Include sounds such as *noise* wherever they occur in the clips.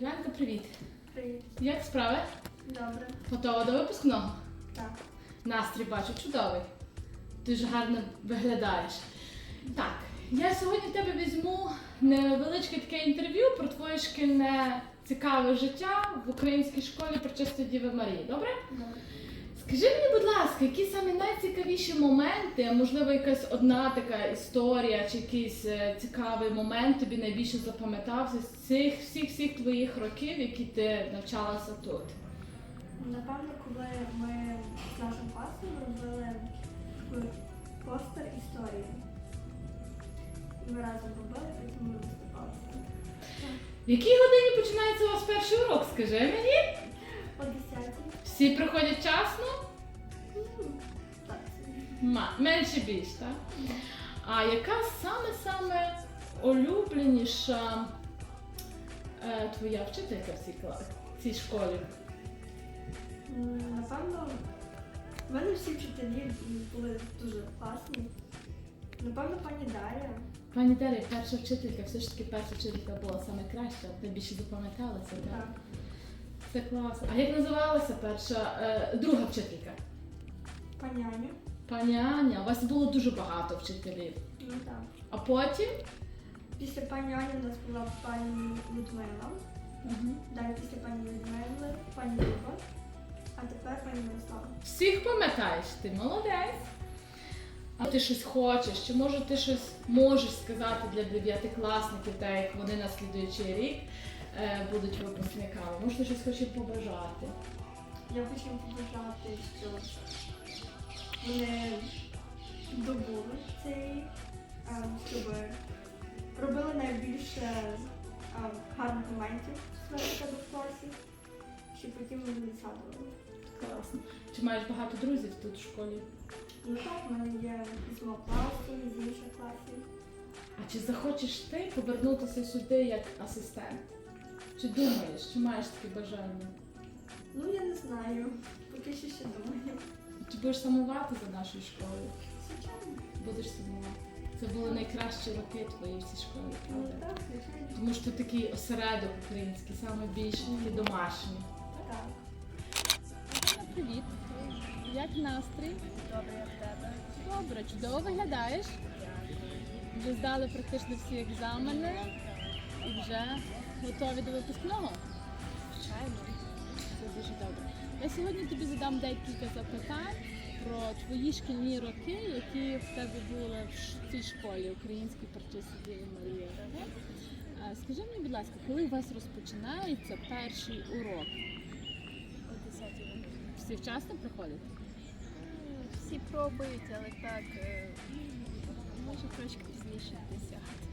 Юлянка, привіт. Привіт. Як справи? Добре. Готова до випускного? Так. Настрій бачу, чудовий. Дуже гарно виглядаєш. Так, я сьогодні в тебе візьму невеличке таке інтерв'ю про твоє шкільне цікаве життя в українській школі Пречистої Діви Марії. Добре? Добре. Скажи мені, будь ласка, які саме найцікавіші моменти, а можливо, якась одна така історія чи якийсь е, цікавий момент тобі найбільше запам'ятався з цих всіх всіх твоїх років, які ти навчалася тут? Напевно, коли ми з нашим класом робили постер історії. Ми разом робили, потім ми виступали. В якій годині починається у вас перший урок? Скажи мені. О 10 Всі приходять вчасно? Ма- менше більш, так? А яка саме-саме улюбленіша е, твоя вчителька в цій, кла- в цій школі? М, Напевно, в мене всі вчителі були дуже класні. Напевно, пані Дар'я. Пані Дар'я, перша вчителька, все ж таки перша вчителька була саме краща, найбільше запам'яталася, так? Так. Це класно. А як називалася перша, е, друга вчителька? Пані Аня. Пані Аня, у вас було дуже багато вчителів. Ну так. А потім? Після пані Ані у нас була пані Людмила. Далі після пані Людмили, пані Люба. А тепер пані Мирослава. Всіх пам'ятаєш, ти молодець. А ти щось хочеш, чи може ти щось можеш сказати для дев'ятикласників, так як вони на слідуючий рік будуть випускниками? Може, ти щось хочеш побажати? Я хочу їм побажати, що вони добули цей щоб робили найбільше гарних моментів в себе в класі, щоб потім вони не згадували. Класно. Чи маєш багато друзів тут в школі? Ну так, в мене є з мого класу, з інших класів. А чи захочеш ти повернутися сюди як асистент? Чи думаєш, чи маєш таке бажання? Ну я не знаю, поки що ще думаю. Чи будеш сумувати за нашою школою? Звичайно. Будеш сумувати. Це були найкращі роки твої в цій школі, Ну так, звичайно. Тому що такий осередок український, саме більш такий домашній. Так. Привіт. Як настрій? Добре, як в тебе. Добре, чудово виглядаєш. Вже здали практично всі екзамени і вже готові до випускного. Звичайно. Це дуже добре. Я сьогодні тобі задам декілька запитань про твої шкільні роки, які в тебе були в цій школі Українській Діві Марії. Скажи мені, будь ласка, коли у вас розпочинається перший урок? О 10 годині. Всі вчасно приходять? Всі пробують, але так, е, може трошки пізніше 10.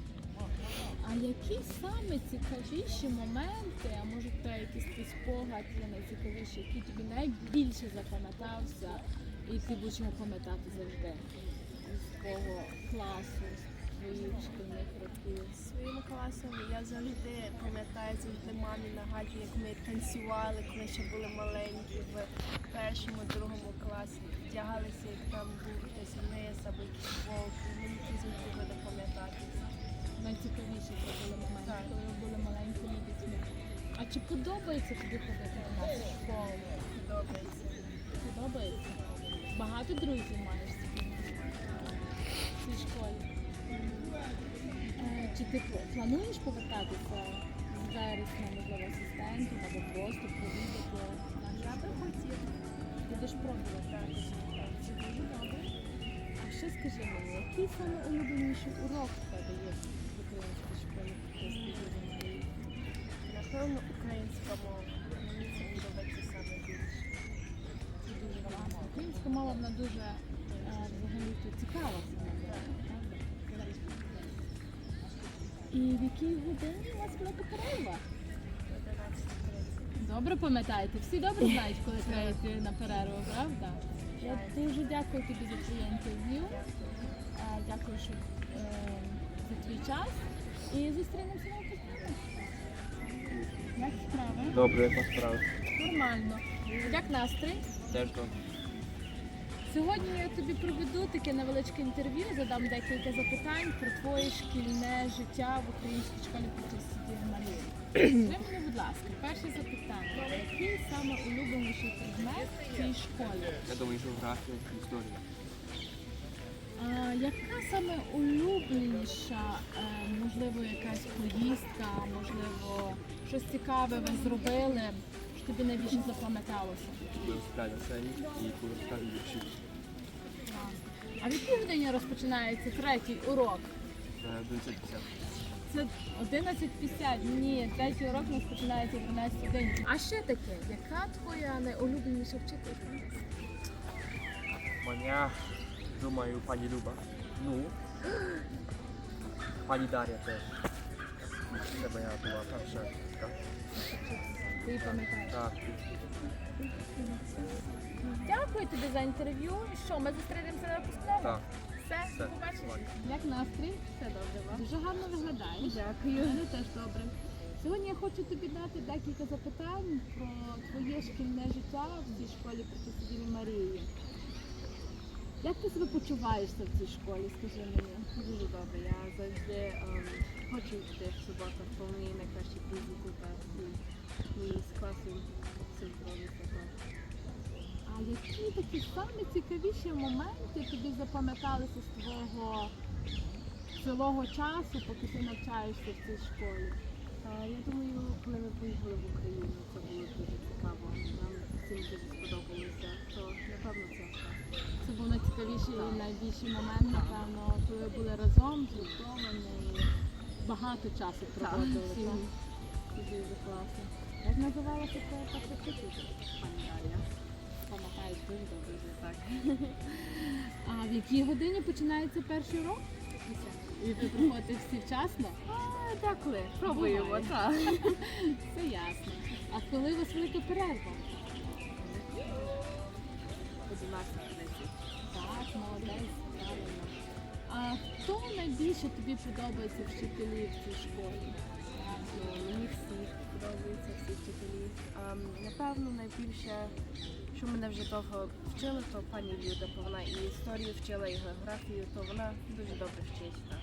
А які саме цікавіші моменти, а може то якийсь твій спогад є найцікавіший, який тобі найбільше запам'ятався, і ти будеш його пам'ятати завжди з твого класу, з твоїх шкільних років? Своїм класом я завжди пам'ятаю завжди мамі нагадую, як ми танцювали, коли ще були маленькі в першому, другому класі. Вдягалися, як там був хтось вниз або якийсь вовк. Мені завжди буде пам'ятатися. Найцікавіші це були моменти, Так. коли ви були маленькими дітьми. А чи подобається тобі ходити до нас в школу? Подобається. Подобається? Багато друзів маєш в цій школі? Е, Чи ти плануєш повертатися з вересня, можливо, асистентом або просто провідати? Я би хотіла. Будеш пробувати також. Це дуже добре. Ще скажи мені, який саме улюбленіший урок в тебе є в українській школі? Напевно, українська мова. Мені це подобається саме більше. Українська мова вона дуже е, взагалі цікава І в якій годині у вас велика перерва? Добре пам'ятаєте, всі добре знають, коли треба йти на перерву, правда? Я дуже дякую тобі за твоє інтерв'ю. Е, Дякую, що е, за твій час. І зустрінемося на постійно. Як справи? Добре, як справи? Нормально. Як настрій? Теж добре. Сьогодні я тобі проведу таке невеличке інтерв'ю, задам декілька запитань про твоє шкільне життя в українській школі Петросіді Марії. Скажи мені, будь ласка, перше запитання. Який саме улюбленіший предмет в цій школі? Я думаю, географія, історія. А, яка саме улюбленіша, е, можливо, якась поїздка, можливо, щось цікаве ви зробили, що тобі найбільше запам'яталося? Коли виступляю на і коли розказую вірші. А в якій годині розпочинається третій урок? Е, До 50. Це 11.50. Ні, третій урок у нас починається 12 годині. А ще таке, яка твоя найулюбленіша вчителька? Мене, думаю, пані Люба. Ну. *gasps* Пані Дар'я теж. Це моя була перша. Ти її пам'ятаєш? Так. Дякую тобі за інтерв'ю. Що, ми зустрінемося на випускному? Так. Все, Все. побачимо. Як настрій? Все добре вам. Дуже гарно виглядаєш. Дякую. Мене теж добре. Сьогодні я хочу тобі дати декілька запитань про твоє шкільне життя в цій школі при Марії. Як ти себе почуваєшся в цій школі? Скажи мені. Дуже добре. Я завжди ем, хочу йти в суботах, бо мені найкращі фізику та і з класу. А які такі самі цікавіші моменти тобі запам'яталися з твого цілого часу, поки ти навчаєшся в цій школі? Та я думаю, коли ми поїхали в Україну, це було дуже цікаво. Нам всім дуже сподобалося. То напевно це все. Це був найцікавіший і найбільший момент, напевно, коли були разом, згуртовані багато часу проводили. Дуже класно. Як називалася перша вчителька? Пані. Пам'ятаєш дуже добре. Так. А в якій годині починається перший урок? І ви приходите всі вчасно? А, дякую. Пробуємо, так. Це ясно. А коли у вас велика перерва? 11.30. Так, молодець, правильно. А хто найбільше тобі подобається вчителі в цій школі? Мені напевно, найбільше, що мене вже довго вчили, то пані Люда, бо вона і історію вчила, і географію, то вона дуже добре вчить. Так.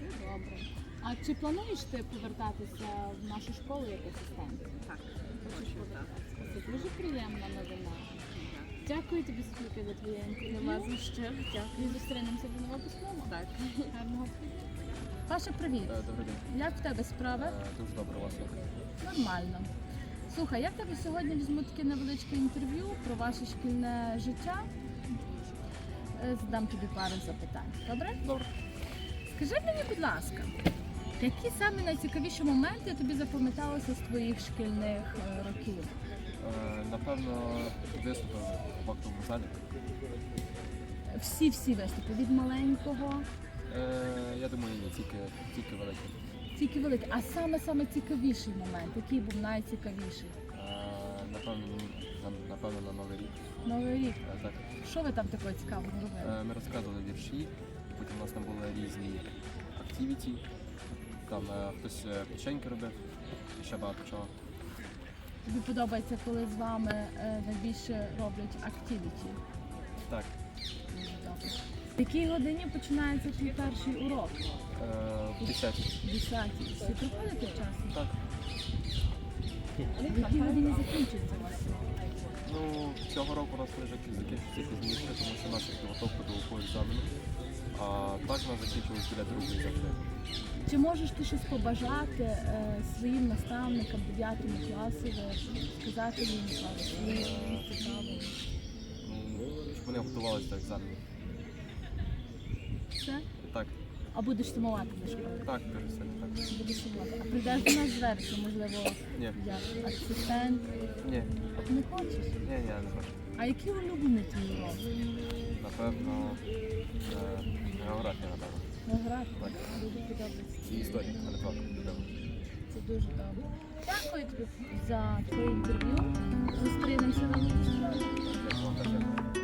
Це добре. А чи плануєш ти повертатися в нашу школу як асистент? Так. Хочеш Хочу, так. повертатися? Це дуже приємна новина. Дякую тобі, Софійка, за твоє інтерв'ю. Нема за що. Дякую. І зустрінемося в новопускному. Так. Гарного. Паша, привіт. Е, Добрий день. Як в тебе справи? Е, Дуже добре у вас. Нормально. Слухай, я в тебе сьогодні візьму таке невеличке інтерв'ю про ваше шкільне життя. Е, Задам тобі пару запитань. Добре? Добре. Скажи мені, будь ласка, які саме найцікавіші моменти тобі запам'яталися з твоїх шкільних е, років? Е, Напевно, виступи в актовому залі. Всі-всі виступи від маленького, Е, Я думаю, ні, тільки, тільки великі. Тільки великі. А саме саме цікавіший момент, який був найцікавіший? Напевно, на- напевно, на Новий рік. Новий рік. Е, Так. Що ви там такого цікавого робили? Е, Ми розказували вірші, потім у нас там були різні активіті. Там е, хтось е, печеньки робив, і ще багато чого. Тобі подобається, коли з вами е, найбільше роблять активіті? Так, Дуже добре. В якій годині починається твій перший урок? е, в 10. Десятій. Всі приходите вчасно? Так. В якій годині закінчується у вас? Ну, цього року у нас вже закінчиться пізніше, тому що наша підготовка до УПО екзамену. А так нас закінчилось біля другої завжди. Чи можеш ти щось побажати е, своїм наставникам 9 класу, сказати їм пару слів, цікаво? Ну, щоб вони готувалися до екзамену. Все? Так, А будеш сумувати за школу? так, кажу сьогодні так. Будеш сумувати. А прийдеш до нас зверху, можливо, Ні, як асистент. ні, Не хочеш? ні, ні, не хочу. А який улюблений твій урок? Напевно, е, географія, напевно. Географія. Так. Дуже подобається. І історія, мене два любив. Це дуже добре. Дякую тобі за твоє інтерв'ю. Зустрінемося на випуску.